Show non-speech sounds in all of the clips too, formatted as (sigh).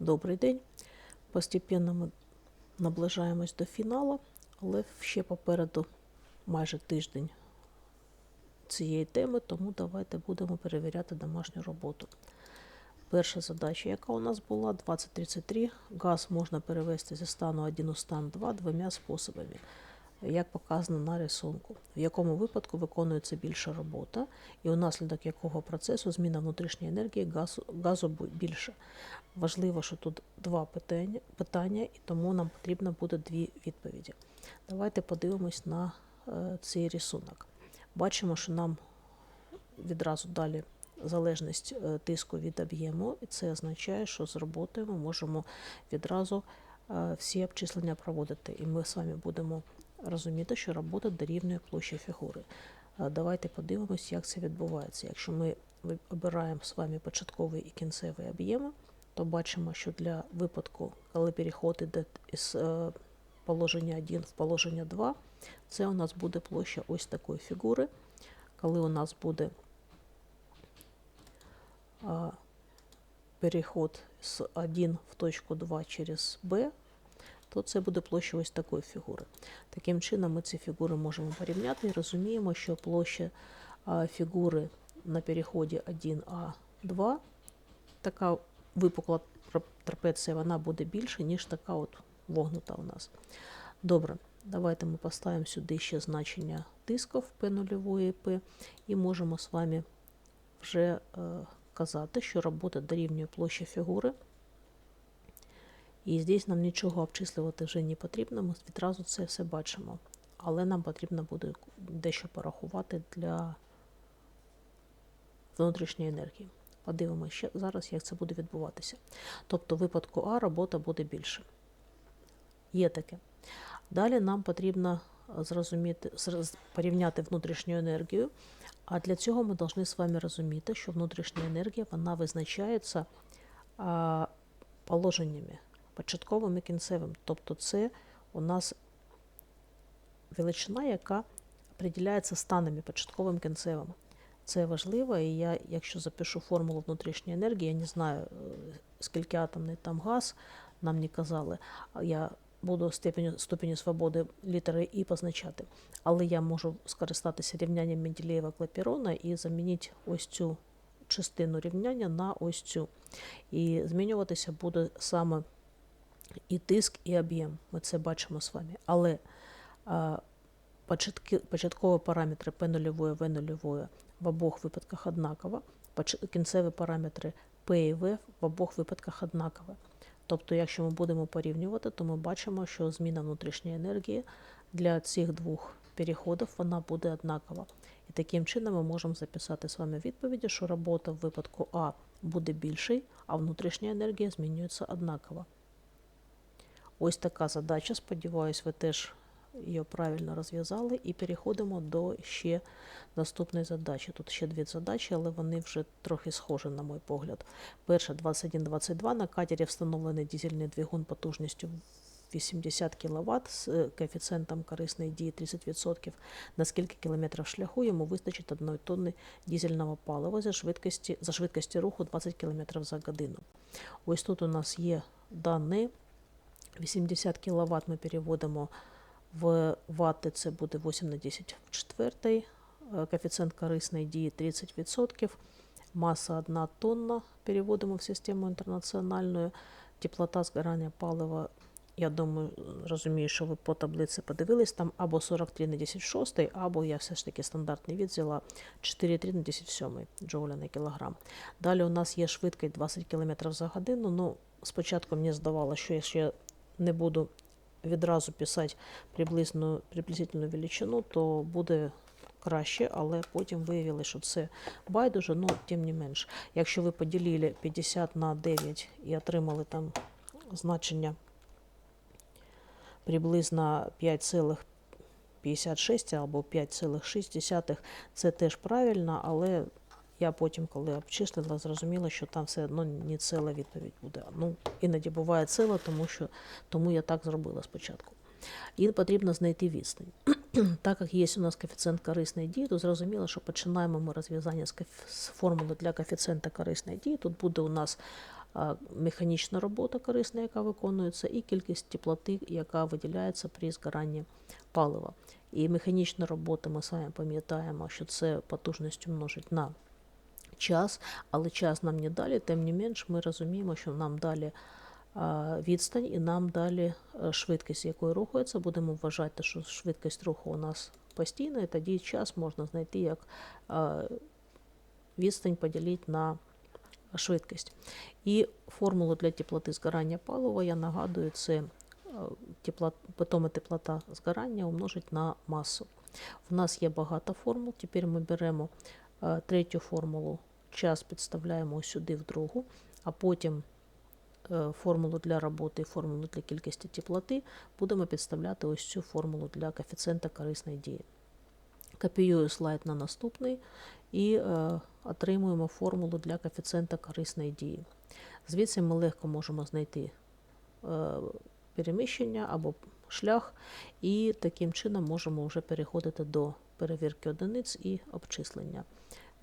Добрий день. Постепенно ми наближаємось до фіналу, але ще попереду майже тиждень цієї теми, тому давайте будемо перевіряти домашню роботу. Перша задача, яка у нас була, 2033. Газ можна перевести зі стану 1 у стан 2 двома способами, як показано на рисунку, в якому випадку виконується більша робота, і унаслідок якого процесу зміна внутрішньої енергії газу, газу більше. Важливо, що тут два питання, питання, і тому нам потрібно буде дві відповіді. Давайте подивимось на е, цей рисунок. Бачимо, що нам відразу далі залежність е, тиску від об'єму, і це означає, що з роботою ми можемо відразу е, всі обчислення проводити. І ми з вами будемо розуміти, що робота дорівнює площі фігури. Е, Давайте подивимось, як це відбувається. Якщо ми обираємо з вами початковий і кінцевий об'єми, то бачимо, що для випадку, коли переход іде із е, положення 1 в положення 2, це у нас буде площа ось такої фігури. Коли у нас буде переход з 1 в точку 2 через B, то це буде площа ось такої фігури. Таким чином, ми ці фігури можемо порівняти і розуміємо, що площа фігури на переході 1А2, така випукла трапеція, вона буде більше, ніж така от вогнута у нас. Добре, давайте ми поставимо сюди ще значення тисків P0 і P, і можемо з вами вже е, казати, що робота дорівнює площі фігури. І здесь нам нічого обчислювати вже не потрібно, ми відразу це все бачимо. Але нам потрібно буде дещо порахувати для внутрішньої енергії. Подивимося ще зараз, як це буде відбуватися. Тобто, в випадку А робота буде більше. Є таке. Далі нам потрібно зрозуміти, порівняти внутрішню енергію. А для цього ми повинні з вами розуміти, що внутрішня енергія вона визначається положеннями початковим і кінцевим. Тобто це у нас величина, яка определяється станами початковим кінцевим. Це важливо, і я, якщо запишу формулу внутрішньої енергії, я не знаю, е, скільки атомний там газ, нам не казали. Я буду степеню, ступеню свободи літери І позначати. Але я можу скористатися рівнянням Менделєєва Клапірона і замінити ось цю частину рівняння на ось цю. І змінюватися буде саме і тиск, і об'єм. Ми це бачимо з вами. Але а, початки, початкові параметри P0, V0 в обох випадках однаково. Кінцеві параметри P і V в обох випадках однакові. Тобто, якщо ми будемо порівнювати, то ми бачимо, що зміна внутрішньої енергії для цих двох переходів вона буде однакова. І таким чином ми можемо записати з вами відповіді, що робота в випадку А буде більшою, а внутрішня енергія змінюється однаково. Ось така задача. Сподіваюсь, ви теж її правильно розв'язали. І переходимо до ще наступної задачі. Тут ще дві задачі, але вони вже трохи схожі, на мій погляд. Перша 21-22. На катері встановлений дизельний двигун потужністю 80 кВт з е, коефіцієнтом корисної дії 30%. На скільки кілометрів шляху йому вистачить 1 тонни дизельного палива за швидкості, за швидкості руху 20 км за годину. Ось тут у нас є дані. 80 кВт ми переводимо в ватти, це буде 8 на 10 в четвертій. Е, Коефіцієнт корисної дії 30%. Маса 1 тонна переводимо в систему інтернаціональну. Теплота згорання палива, я думаю, розумію, що ви по таблиці подивились, там або 43 на 10 6, або я все ж таки стандартний від взяла 4,3 на 10 7 джоуля на кілограм. Далі у нас є швидкість 20 км за годину. Ну, спочатку мені здавалося, що якщо я не буду відразу писати приблизну, приблизительну величину, то буде краще, але потім виявили, що це байдуже, ну тим не менш. Якщо ви поділили 50 на 9 і отримали там значення приблизно 5,56 або 5,6, це теж правильно, але я потім, коли обчислила, зрозуміла, що там все одно не ціла відповідь буде. Ну, іноді буває ціла, тому що тому я так зробила спочатку. І потрібно знайти відстань. (clears throat) так як є у нас коефіцієнт корисної дії, то зрозуміло, що починаємо ми розв'язання з, формули для коефіцієнта корисної дії. Тут буде у нас механічна робота корисна, яка виконується, і кількість теплоти, яка виділяється при згоранні палива. І механічна робота, ми самі пам'ятаємо, що це потужність умножить на час, але час нам не далі, тим не менш, ми розуміємо, що нам далі відстань і нам далі е, швидкість, якою рухається. Будемо вважати, що швидкість руху у нас постійна, і тоді час можна знайти як відстань поділити на швидкість. І формулу для теплоти згорання палива, я нагадую, це е, питома теплота згорання умножить на масу. У нас є багато формул. Тепер ми беремо е, третю формулу, час підставляємо сюди в другу, а потім е, формулу для роботи і формулу для кількості теплоти будемо підставляти ось цю формулу для коефіцієнта корисної дії. Копіюю слайд на наступний і е, отримуємо формулу для коефіцієнта корисної дії. Звідси ми легко можемо знайти е, переміщення або шлях, і таким чином можемо вже переходити до перевірки одиниць і обчислення.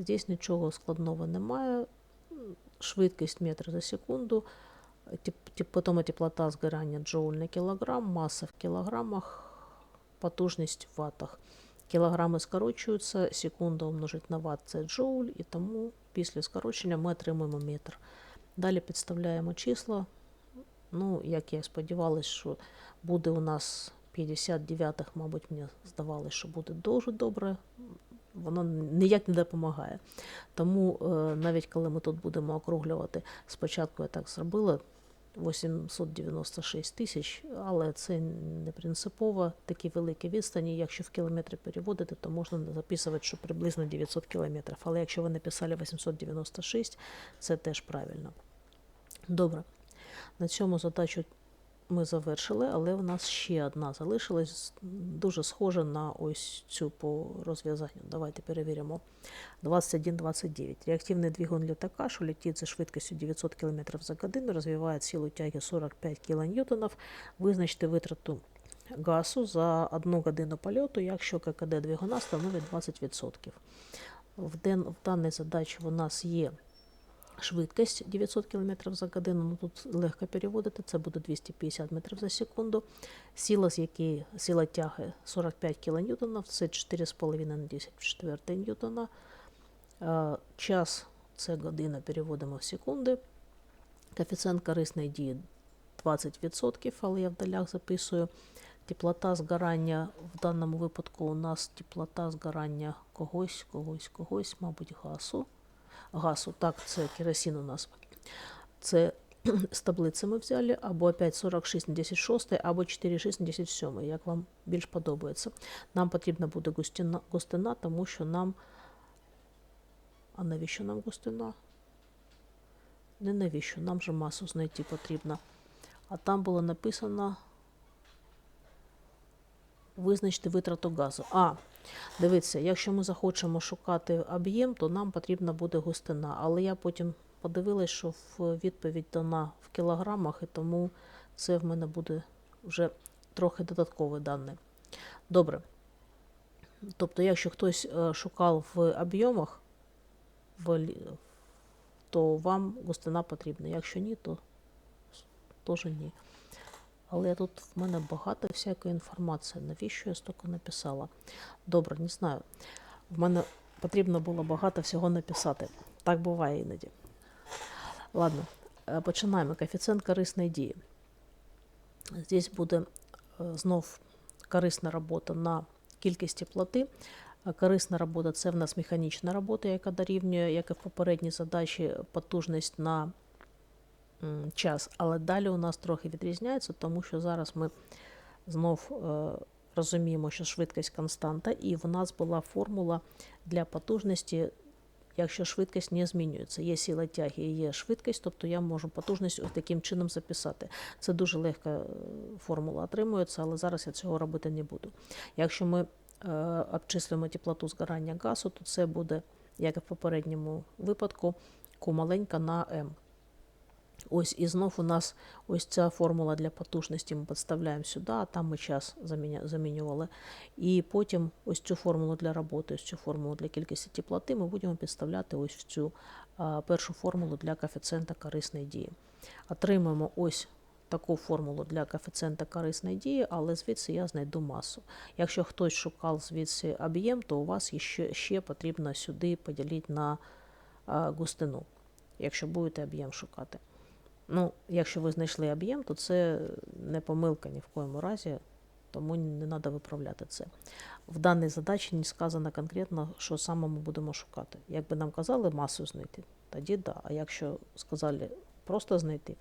Здесь нічого складного немає. Швидкість метр за секунду, потім теплота згорання джоуль на кілограм, маса в кілограмах, потужність в ватах. Кілограми скорочуються, секунда умножить на ватт це джоуль, і тому після скорочення ми отримуємо метр. Далі підставляємо числа. Ну, як я сподівалася, що буде у нас 59-х, мабуть, мені здавалося, що буде дуже добре. Воно ніяк не допомагає. Тому е, навіть коли ми тут будемо округлювати, спочатку я так зробила 896 тисяч, але це не принципово такі великі відстані. Якщо в кілометри переводити, то можна записувати, що приблизно 900 кілометрів. Але якщо ви написали 896, це теж правильно. Добре. На цьому задачу ми завершили, але у нас ще одна залишилась, дуже схожа на ось цю по розв'язанню. Давайте перевіримо. 21-29. Реактивний двигун літака, що летить за швидкістю 900 км за годину, розвиває силу тяги 45 кН. Визначте витрату газу за одну годину польоту, якщо ККД двигуна становить 20%. В, ден, в даній задачі у нас є швидкість 900 км за годину, ну тут легко переводити, це буде 250 метрів за секунду. Сила, з якої сила тяги 45 кН, це 4,5 на 10 в 4 ньютона. Е, Час це година, переводимо в секунди. Коефіцієнт корисної дії 20%, але я в долях записую. Теплота згорання в даному випадку у нас теплота згорання когось, когось, когось, мабуть, газу газу. Так, це керосин у нас. Це (clears throat) з таблиці ми взяли, або опять 46 на 10 6, або 4,6 на 10 7, як вам більш подобається. Нам потрібна буде густина, густина, тому що нам. А навіщо нам густина? Не навіщо, нам же масу знайти потрібно. А там було написано визначити витрату газу. А, дивіться, якщо ми захочемо шукати об'єм, то нам потрібна буде густина. Але я потім подивилась, що в відповідь дана в кілограмах, і тому це в мене буде вже трохи додаткові дані. Добре. Тобто, якщо хтось е, шукав в об'ємах, то вам густина потрібна. Якщо ні, то теж ні. Але тут в мене багато всякої інформації. Навіщо я стільки написала? Добре, не знаю. В мене потрібно було багато всього написати. Так буває іноді. Ладно, е, починаємо. Коефіцієнт корисної дії. Здесь буде е, знов корисна робота на кількість теплоти. Е, корисна робота це в нас механічна робота, яка дорівнює, як і в попередній задачі, потужність на час. Але далі у нас трохи відрізняється, тому що зараз ми знов е, розуміємо, що швидкість константа, і в нас була формула для потужності, якщо швидкість не змінюється. Є сила тяги і є швидкість, тобто я можу потужність ось таким чином записати. Це дуже легка е, формула отримується, але зараз я цього робити не буду. Якщо ми е, обчислюємо теплоту згорання газу, то це буде, як і в попередньому випадку, Q маленька на М. Ось і знов у нас ось ця формула для потужності ми підставляємо сюди, а там ми час замінювали. І потім ось цю формулу для роботи, ось цю формулу для кількості теплоти ми будемо підставляти ось в цю першу формулу для коефіцієнта корисної дії. Отримаємо ось таку формулу для коефіцієнта корисної дії, але звідси я знайду масу. Якщо хтось шукав звідси об'єм, то у вас ще, ще потрібно сюди поділити на густину, якщо будете об'єм шукати. Ну, якщо ви знайшли об'єм, то це не помилка ні в коєму разі, тому не треба виправляти це. В даній задачі не сказано конкретно, що саме ми будемо шукати. Якби нам казали масу знайти, тоді да. А якщо сказали просто знайти,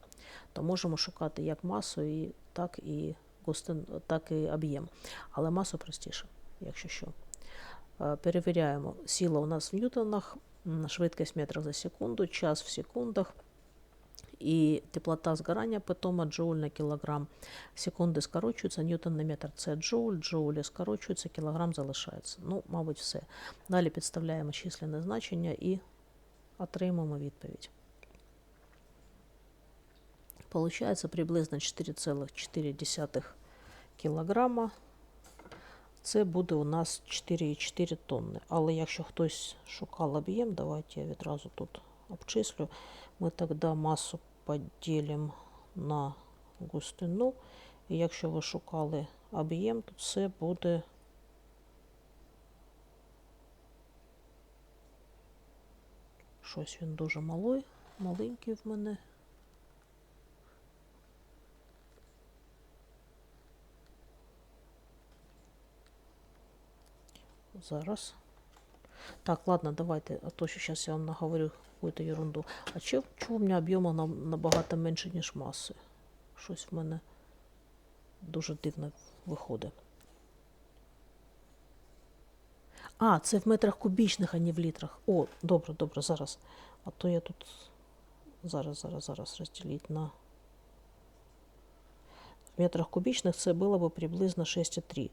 то можемо шукати як масу, і, так і густин, так і об'єм. Але масу простіше, якщо що. Е, Перевіряємо. Сила у нас в ньютонах, швидкість метрів за секунду, час в секундах. І теплота згорання питома джоуль на кілограм. Секунди скорочуються, ньютон на метр це джоуль, джоулі скорочуються, кілограм залишається. Ну, мабуть, все. Далі підставляємо численне значення і отримуємо відповідь. Получається приблизно 4,4 кілограма. Це буде у нас 4,4 тонни. Але якщо хтось шукав об'єм, давайте я відразу тут обчислю. Ми тоді масу поділимо на густину. І якщо ви шукали об'єм, то це буде щось він дуже малий, маленький в мене. Зараз. Так, ладно, давайте, а то що зараз я вам наговорю какую-то ерунду. А чого, у мене об'єму на- набагато менше, ніж маси? Щось в мене дуже дивно виходить. А, це в метрах кубічних, а не в літрах. О, добре, добре, зараз. А то я тут зараз, зараз, зараз розділити на. В метрах кубічних це було б приблизно 6,3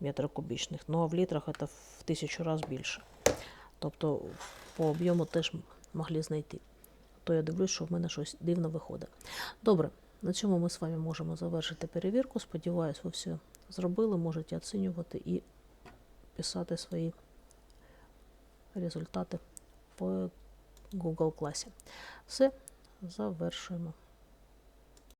метра кубічних. Ну а в літрах це в тисячу разів більше. Тобто по об'єму теж могли знайти. То я дивлюсь, що в мене щось дивно виходить. Добре, на цьому ми з вами можемо завершити перевірку. Сподіваюсь, ви все зробили, можете оцінювати і писати свої результати по Google класі. Все, завершуємо.